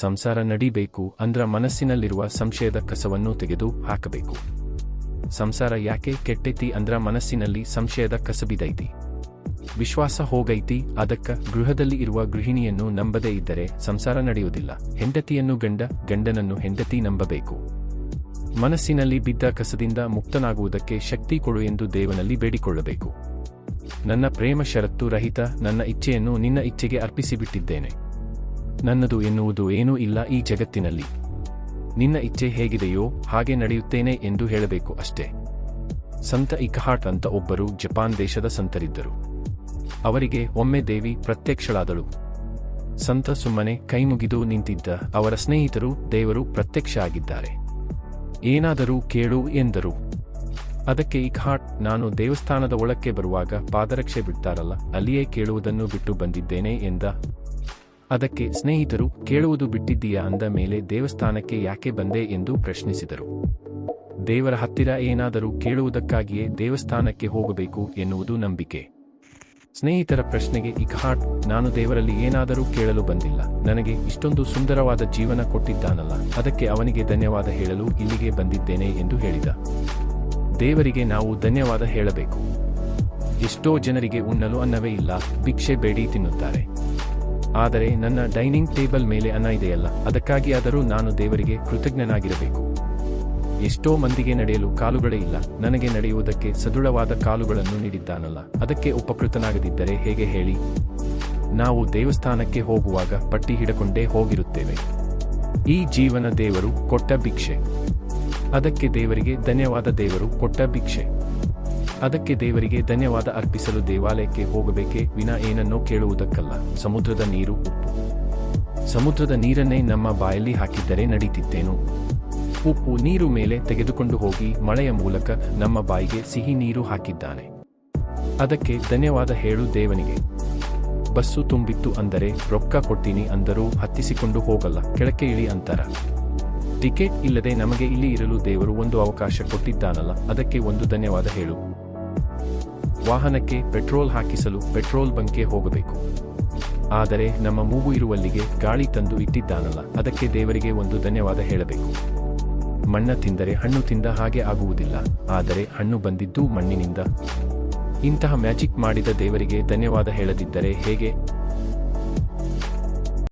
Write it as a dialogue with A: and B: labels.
A: ಸಂಸಾರ ನಡಿಬೇಕು ಅಂದ್ರ ಮನಸ್ಸಿನಲ್ಲಿರುವ ಸಂಶಯದ ಕಸವನ್ನು ತೆಗೆದು ಹಾಕಬೇಕು. ಸಂಸಾರ ಯಾಕೆ ಕೆಟ್ಟೈತಿ ಅಂದ್ರ ಮನಸ್ಸಿನಲ್ಲಿ ಸಂಶಯದ ಕಸಬಿದೈತಿ. ವಿಶ್ವಾಸ ಹೋಗೈತಿ, ಅದಕ್ಕ ಗೃಹದಲ್ಲಿ ಇರುವ ಗೃಹಿಣಿಯನ್ನು ನಂಬದೇ ಇದ್ದರೆ ಸಂಸಾರ ನಡೆಯುವುದಿಲ್ಲ. ಹೆಂಡತಿಯನ್ನು ಗಂಡ, ಗಂಡನನ್ನು ಹೆಂಡತಿ ನಂಬಬೇಕು. ಮನಸ್ಸಿನಲ್ಲಿ ಬಿದ್ದ ಕಸದಿಂದ ಮುಕ್ತನಾಗುವುದಕ್ಕೆ ಶಕ್ತಿ ಕೊಡು ಎಂದು ದೇವನಲ್ಲಿ ಬೇಡಿಕೊಳ್ಳಬೇಕು. ನನ್ನ ಪ್ರೇಮ ಷರತ್ತು ರಹಿತ, ನನ್ನ ಇಚ್ಛೆಯನ್ನು ನಿನ್ನ ಇಚ್ಛೆಗೆ ಅರ್ಪಿಸಿಬಿಟ್ಟಿದ್ದೇನೆ. ನನ್ನದು ಎನ್ನುವುದು ಏನೂ ಇಲ್ಲ ಈ ಜಗತ್ತಿನಲ್ಲಿ. ನಿನ್ನ ಇಚ್ಛೆ ಹೇಗಿದೆಯೋ ಹಾಗೆ ನಡೆಯುತ್ತೇನೆ ಎಂದು ಹೇಳಬೇಕು ಅಷ್ಟೇ. ಸಂತ ಇಕಹಾಟ್ ಅಂತ ಒಬ್ಬರು ಜಪಾನ್ ದೇಶದ ಸಂತರಿದ್ದರು. ಅವರಿಗೆ ಒಮ್ಮೆ ದೇವಿ ಪ್ರತ್ಯಕ್ಷಳಾದಳು. ಸಂತ ಸುಮ್ಮನೆ ಕೈಮುಗಿದು ನಿಂತಿದ್ದ ಅವರ ಸ್ನೇಹಿತರು ದೇವರು ಪ್ರತ್ಯಕ್ಷ ಆಗಿದ್ದಾರೆ ಏನಾದರೂ ಕೇಳು ಎಂದರು. ಅದಕ್ಕೆ ಇಕಹಾಟ್, ನಾನು ದೇವಸ್ಥಾನದ ಒಳಕ್ಕೆ ಬರುವಾಗ ಪಾದರಕ್ಷೆ ಬಿಡ್ತಾರಲ್ಲ, ಅಲ್ಲಿಯೇ ಕೇಳುವುದನ್ನು ಬಿಟ್ಟು ಬಂದಿದ್ದೇನೆ ಎಂದ ಅದಕ್ಕೆ ಸ್ನೇಹಿತರು, ಕೇಳುವುದು ಬಿಟ್ಟಿದ್ದೀಯಾ ಅಂದ ಮೇಲೆ ದೇವಸ್ಥಾನಕ್ಕೆ ಯಾಕೆ ಬಂದೆ ಎಂದು ಪ್ರಶ್ನಿಸಿದರು. ದೇವರ ಹತ್ತಿರ ಏನಾದರೂ ಕೇಳುವುದಕ್ಕಾಗಿಯೇ ದೇವಸ್ಥಾನಕ್ಕೆ ಹೋಗಬೇಕು ಎನ್ನುವುದು ನಂಬಿಕೆ. ಸ್ನೇಹಿತರ ಪ್ರಶ್ನೆಗೆ ಇಕ್ಹಾಟ್ ನಾನು ದೇವರಲ್ಲಿ ಏನಾದರೂ ಕೇಳಲು ಬಂದಿಲ್ಲ. ನನಗೆ ಇಷ್ಟೊಂದು ಸುಂದರವಾದ ಜೀವನ ಕೊಟ್ಟಿದ್ದಾನಲ್ಲ, ಅದಕ್ಕೆ ಅವನಿಗೆ ಧನ್ಯವಾದ ಹೇಳಲು ಇಲ್ಲಿಗೆ ಬಂದಿದ್ದೇನೆ ಎಂದು ಹೇಳಿದ. ದೇವರಿಗೆ ನಾವು ಧನ್ಯವಾದ ಹೇಳಬೇಕು. ಎಷ್ಟೋ ಜನರಿಗೆ ಉಣ್ಣಲು ಅನ್ನವೇ ಇಲ್ಲ, ಭಿಕ್ಷೆ ಬೇಡಿ ತಿನ್ನುತ್ತಾರೆ. ಆದರೆ ನನ್ನ ಡೈನಿಂಗ್ ಟೇಬಲ್ ಮೇಲೆ ಅನ್ನ ಇದೆಯಲ್ಲ, ಅದಕ್ಕಾಗಿ ಆದರೂ ನಾನು ದೇವರಿಗೆ ಕೃತಜ್ಞನಾಗಿರಬೇಕು. ಎಷ್ಟೋ ಮಂದಿಗೆ ನಡೆಯಲು ಕಾಲುಗಳೇ ಇಲ್ಲ, ನನಗೆ ನಡೆಯುವುದಕ್ಕೆ ಸದೃಢವಾದ ಕಾಲುಗಳನ್ನು ನೀಡಿದ್ದಾನಲ್ಲ, ಅದಕ್ಕೆ ಉಪಕೃತನಾಗದಿದ್ದರೆ ಹೇಗೆ ಹೇಳಿ? ನಾವು ದೇವಸ್ಥಾನಕ್ಕೆ ಹೋಗುವಾಗ ಪಟ್ಟಿ ಹಿಡಕೊಂಡೇ ಹೋಗಿರುತ್ತೇವೆ. ಈ ಜೀವನ ದೇವರು ಕೊಟ್ಟ ಭಿಕ್ಷೆ. ಅದಕ್ಕೆ ದೇವರಿಗೆ ಧನ್ಯವಾದ ದೇವರು ಕೊಟ್ಟ ಭಿಕ್ಷೆ. ಅದಕ್ಕೆ ದೇವರಿಗೆ ಧನ್ಯವಾದ ಅರ್ಪಿಸಲು ದೇವಾಲಯಕ್ಕೆ ಹೋಗಬೇಕೆ ವಿನ ಏನನ್ನೋ ಕೇಳುವುದಕ್ಕಲ್ಲ. ಸಮುದ್ರದ ನೀರು ಉಪ್ಪು. ಸಮುದ್ರದ ನೀರನ್ನೇ ನಮ್ಮ ಬಾಯಲ್ಲಿ ಹಾಕಿದ್ದರೆ ನಡೀತಿದ್ದೇನು ಉಪ್ಪು ನೀರು ಮೇಲೆ ತೆಗೆದುಕೊಂಡು ಹೋಗಿ ಮಳೆಯ ಮೂಲಕ ನಮ್ಮ ಬಾಯಿಗೆ ಸಿಹಿ ನೀರು ಹಾಕಿದ್ದಾನೆ. ಅದಕ್ಕೆ ಧನ್ಯವಾದ ಹೇಳು ದೇವನಿಗೆ. ಬಸ್ಸು ತುಂಬಿತ್ತು ಅಂದರೆ ರೊಕ್ಕ ಕೊಡ್ತೀನಿ ಅಂದರೂ ಹತ್ತಿಸಿಕೊಂಡು ಹೋಗಲ್ಲ, ಕೆಳಕ್ಕೆ ಇಳಿ ಅಂತಾರ. ಟಿಕೆಟ್ ಇಲ್ಲದೆ ನಮಗೆ ಇಲ್ಲಿ ಇರಲು ದೇವರು ಒಂದು ಅವಕಾಶ ಕೊಟ್ಟಿದ್ದಾನಲ್ಲ, ಅದಕ್ಕೆ ಒಂದು ಧನ್ಯವಾದ ಹೇಳು. ವಾಹನಕ್ಕೆ ಪೆಟ್ರೋಲ್ ಹಾಕಿಸಲು ಪೆಟ್ರೋಲ್ ಬಂಕ್ಗೆ ಹೋಗಬೇಕು. ಆದರೆ ನಮ್ಮ ಮೂಗು ಇರುವಲ್ಲಿಗೆ ಗಾಳಿ ತಂದು ಇಟ್ಟಿದ್ದಾನಲ್ಲ, ಅದಕ್ಕೆ ದೇವರಿಗೆ ಒಂದು ಧನ್ಯವಾದ ಹೇಳಬೇಕು. ಮಣ್ಣ ತಿಂದರೆ ಹಣ್ಣು ತಿಂದ ಹಾಗೆ ಆಗುವುದಿಲ್ಲ, ಆದರೆ ಹಣ್ಣು ಬಂದಿದ್ದು ಮಣ್ಣಿನಿಂದ. ಇಂತಹ ಮ್ಯಾಜಿಕ್ ಮಾಡಿದ ದೇವರಿಗೆ ಧನ್ಯವಾದ ಹೇಳದಿದ್ದರೆ ಹೇಗೆ?